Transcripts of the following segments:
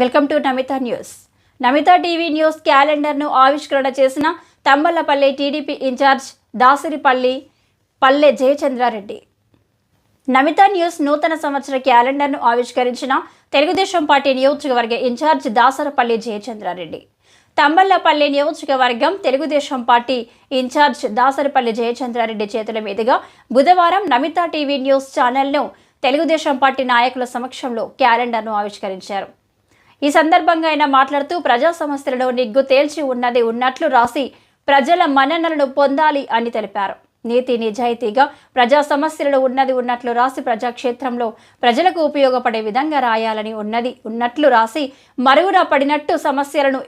Welcome to Namitha news. Namitha TV news క్యాలెండర్ను ఆవిష్కరణ చేసిన Tammalapalli TDP incharge Dasaripalli పల్లె జయచంద్రారెడ్డి. నమిత న్యూస్ నూతన సంవత్సర క్యాలెండర్ను ఆవిష్కరించిన తెలుగుదేశం పార్టీ నియోజకవర్గ ఇన్ఛార్జ్ దాసరపల్లి జయచంద్రారెడ్డి. తంబళ్ళపల్లి నియోజకవర్గం తెలుగుదేశం పార్టీ ఇన్ఛార్జ్ దాసరపల్లి జయచంద్రారెడ్డి చేతుల మీదుగా బుధవారం నమిత టీవీ న్యూస్ ఛానల్ను తెలుగుదేశం పార్టీ నాయకుల సమక్షంలో క్యాలెండర్ను ఆవిష్కరించారు. ఈ సందర్భంగా ఆయన మాట్లాడుతూ ప్రజా సమస్యలను నిగ్గు తేల్చి ఉన్నది ఉన్నట్లు రాసి ప్రజల మన్ననలను పొందాలి అని తెలిపారు. నీతి నిజాయితీగా ప్రజా సమస్యలు ఉన్నది ఉన్నట్లు రాసి ప్రజాక్షేత్రంలో ప్రజలకు ఉపయోగపడే విధంగా రాయాలని ఉన్నది ఉన్నట్లు రాసి మరుగున పడినట్టు సమస్యలను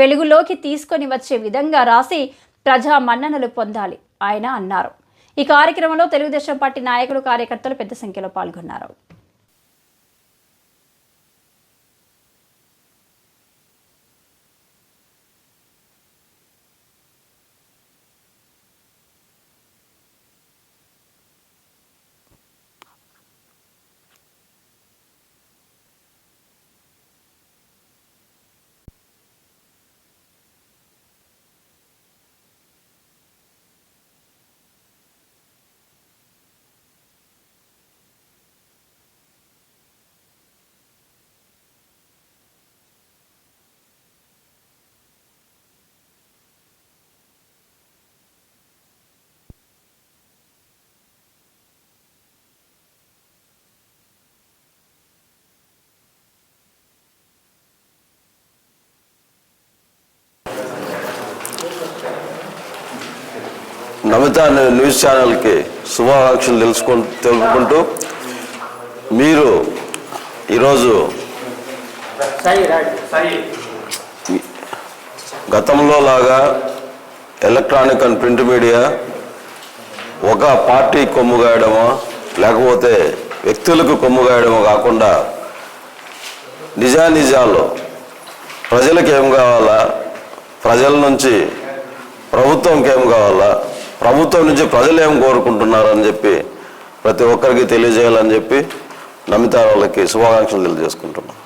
వెలుగులోకి తీసుకొని వచ్చే విధంగా రాసి ప్రజా మన్ననలు పొందాలి ఆయన అన్నారు. ఈ కార్యక్రమంలో తెలుగుదేశం పార్టీ నాయకులు కార్యకర్తలు పెద్ద సంఖ్యలో పాల్గొన్నారు. నమిత న్యూస్ ఛానల్కి శుభాకాంక్షలు తెలుసుకు తెలుపుకుంటూ మీరు ఈరోజు గతంలో లాగా ఎలక్ట్రానిక్ అండ్ ప్రింట్ మీడియా ఒక పార్టీ కొమ్ముగాయడమో లేకపోతే వ్యక్తులకు కొమ్ముగాయడమో కాకుండా నిజానిజాలు ప్రజలకు ఏం కావాలా? ప్రజల నుంచి ప్రభుత్వంకి ఏం కావాలా? ప్రభుత్వం నుంచి ప్రజలు ఏం కోరుకుంటున్నారని చెప్పి ప్రతి ఒక్కరికి తెలియజేయాలని చెప్పి నమిత వాళ్ళకి శుభాకాంక్షలు తెలియజేసుకుంటున్నాం.